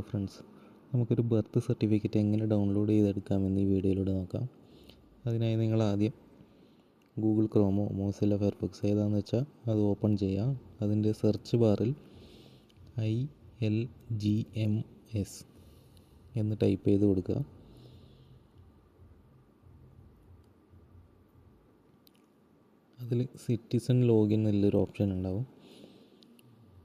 Friends നമുക്കൊരു birth certificate എങ്ങനെ download ചെയ്തെടുക്കാമെന്ന് ഈ വീഡിയോയിലൂടെ നോക്കാം. അതിനായി നിങ്ങൾ ആദ്യം ഗൂഗിൾ ക്രോമോ മോസില്ല ഫയർഫോക്സ് ഏതാണെന്ന് വെച്ചാൽ അത് ഓപ്പൺ ചെയ്യാം അതിന്റെ സെർച്ച് ബാറിൽ I L G M S എന്ന് ടൈപ്പ് ചെയ്ത് കൊടുക്കുക. അതിൽ സിറ്റിസൺ ലോഗിൻ എന്നുള്ളൊരു ഓപ്ഷൻ ഉണ്ടാവും.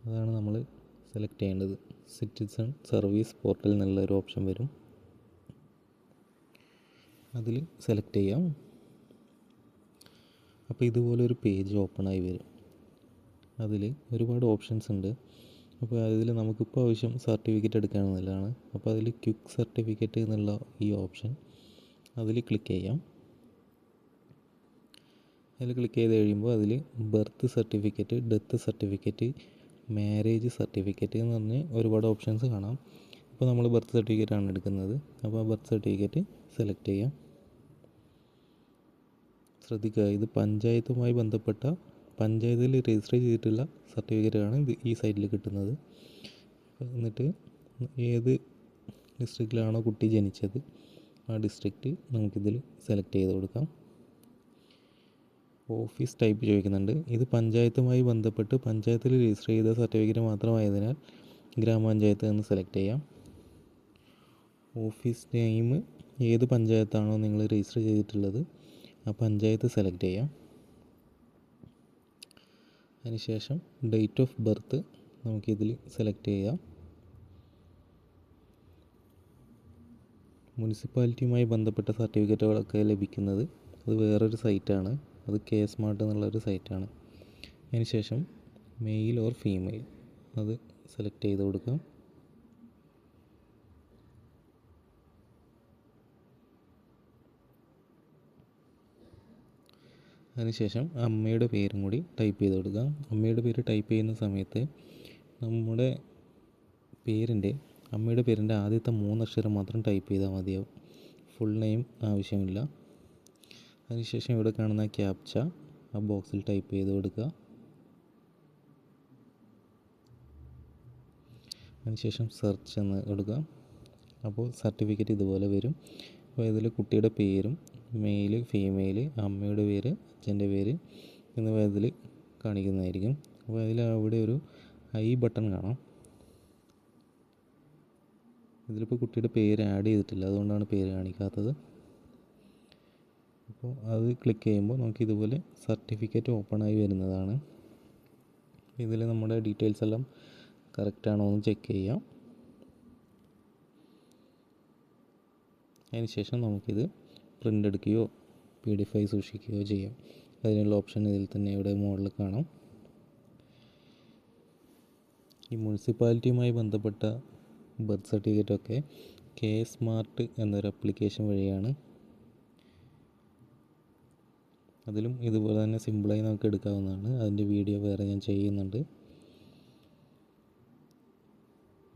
അതാണ് നമ്മൾ സെലക്ട് ചെയ്യേണ്ടത് സിറ്റിസൺ സർവീസ് പോർട്ടൽ എന്നുള്ളൊരു ഓപ്ഷൻ വരും. അതിൽ സെലക്ട് ചെയ്യാം. അപ്പോൾ ഇതുപോലെ ഒരു പേജ് ഓപ്പൺ ആയി വരും. അതിൽ ഒരുപാട് ഓപ്ഷൻസ് ഉണ്ട്. അപ്പോൾ അതിൽ നമുക്കിപ്പോൾ ആവശ്യം സർട്ടിഫിക്കറ്റ് എടുക്കാമെന്നുള്ളതാണ് അപ്പോൾ അതിൽ ക്വിക്ക് സർട്ടിഫിക്കറ്റ് എന്നുള്ള ഈ ഓപ്ഷൻ അതിൽ ക്ലിക്ക് ചെയ്യാം. അതിൽ ക്ലിക്ക് ചെയ്ത് കഴിയുമ്പോൾ അതിൽ birth certificate death certificate marriage certificate എന്ന് പറഞ്ഞ് ഒരുപാട് ഓപ്ഷൻസ് കാണാം. ഇപ്പോൾ നമ്മൾ ബർത്ത് സർട്ടിഫിക്കറ്റ് ആണ് എടുക്കുന്നത്. അപ്പോൾ ആ ബർത്ത് സർട്ടിഫിക്കറ്റ് സെലക്ട് ചെയ്യാം. ശ്രദ്ധിക്കുക ഇത് പഞ്ചായത്തുമായി ബന്ധപ്പെട്ട പഞ്ചായത്തിൽ രജിസ്റ്റർ ചെയ്തിട്ടുള്ള സർട്ടിഫിക്കറ്റാണ് ഇത് ഈ സൈറ്റിൽ കിട്ടുന്നത്. എന്നിട്ട് ഏത് ഡിസ്ട്രിക്റ്റിലാണോ കുട്ടി ജനിച്ചത് ആ ഡിസ്ട്രിക്റ്റ് നമുക്കിതിൽ സെലക്ട് ചെയ്ത് കൊടുക്കാം. ഓഫീസ് ടൈപ്പ് ചോദിക്കുന്നുണ്ട്. ഇത് പഞ്ചായത്തുമായി ബന്ധപ്പെട്ട് പഞ്ചായത്തിൽ രജിസ്റ്റർ ചെയ്ത സർട്ടിഫിക്കറ്റ് മാത്രമായതിനാൽ ഗ്രാമപഞ്ചായത്ത് എന്ന് സെലക്ട് ചെയ്യാം. ഓഫീസ് നെയിം ഏത് പഞ്ചായത്താണോ നിങ്ങൾ രജിസ്റ്റർ ചെയ്തിട്ടുള്ളത് ആ പഞ്ചായത്ത് സെലക്ട് ചെയ്യാം. അതിനുശേഷം ഡേറ്റ് ഓഫ് ബർത്ത് നമുക്കിതിൽ സെലക്ട് ചെയ്യാം. മുനിസിപ്പാലിറ്റിയുമായി ബന്ധപ്പെട്ട സർട്ടിഫിക്കറ്റുകളൊക്കെ ലഭിക്കുന്നത് അത് വേറൊരു സൈറ്റാണ്. അത് കെ സ്മാർട്ട് എന്നുള്ളൊരു സൈറ്റാണ്. അതിനുശേഷം മെയിൽ ഓർ ഫീമെയിൽ അത് സെലക്ട് ചെയ്ത് കൊടുക്കാം. അതിനുശേഷം അമ്മയുടെ പേരും കൂടി ടൈപ്പ് ചെയ്ത് കൊടുക്കുക അമ്മയുടെ പേര് ടൈപ്പ് ചെയ്യുന്ന സമയത്ത് നമ്മുടെ പേരിന്റെ അമ്മയുടെ പേരിന്റെ ആദ്യത്തെ മൂന്നക്ഷരം മാത്രം ടൈപ്പ് ചെയ്താൽ മതിയാവും. ഫുൾ നെയിം ആവശ്യമില്ല. അതിനുശേഷം ഇവിടെ കാണുന്ന ക്യാപ്ച ആ ബോക്സിൽ ടൈപ്പ് ചെയ്ത് കൊടുക്കുക. അതിനുശേഷം സെർച്ച് എന്ന് കൊടുക്കുക. അപ്പോൾ സർട്ടിഫിക്കറ്റ് ഇതുപോലെ വരും. അപ്പോൾ ഇതിൽ കുട്ടിയുടെ പേരും മെയിൽ ഫീമെയിൽ അമ്മയുടെ പേര് അച്ഛന്റെ പേര് എന്നിവ ഇതിൽ കാണിക്കുന്നതായിരിക്കും. അപ്പോൾ അതിൽ അവിടെ ഒരു ഐ ബട്ടൺ കാണാം. ഇതിലിപ്പോൾ കുട്ടിയുടെ പേര് ആഡ് ചെയ്തിട്ടില്ല. അതുകൊണ്ടാണ് പേര് കാണിക്കാത്തത്. അപ്പോൾ അത് ക്ലിക്ക് ചെയ്യുമ്പോൾ നമുക്ക് ഇതുപോലെ സർട്ടിഫിക്കറ്റ് ഓപ്പൺ ആയി വരുന്നതാണ്. ഇതിൽ നമ്മുടെ ഡീറ്റെയിൽസ് എല്ലാം കറക്റ്റ് ആണോ എന്ന് ചെക്ക് ചെയ്യാം. അതിനുശേഷം നമുക്കിത് പ്രിന്റ് എടുക്കുകയോ പി ഡി എഫ് ആയി സൂക്ഷിക്കുകയോ ചെയ്യാം. അതിനുള്ള ഓപ്ഷൻ ഇതിൽ തന്നെ ഇവിടെ മുകളിൽ കാണാം. ഈ മുനിസിപ്പാലിറ്റിയുമായി ബന്ധപ്പെട്ട ബർത്ത് സർട്ടിഫിക്കറ്റൊക്കെ കെ സ്മാർട്ട് എന്നൊരു അപ്ലിക്കേഷൻ വഴിയാണ് അതിലും ഇതുപോലെ തന്നെ സിമ്പിളായി നമുക്ക് എടുക്കാവുന്നതാണ്. അതിന്റെ വീഡിയോ വേറെ ഞാൻ ചെയ്യുന്നുണ്ട്.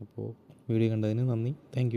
അപ്പോൾ വീഡിയോ കണ്ടതിന് നന്ദി. താങ്ക്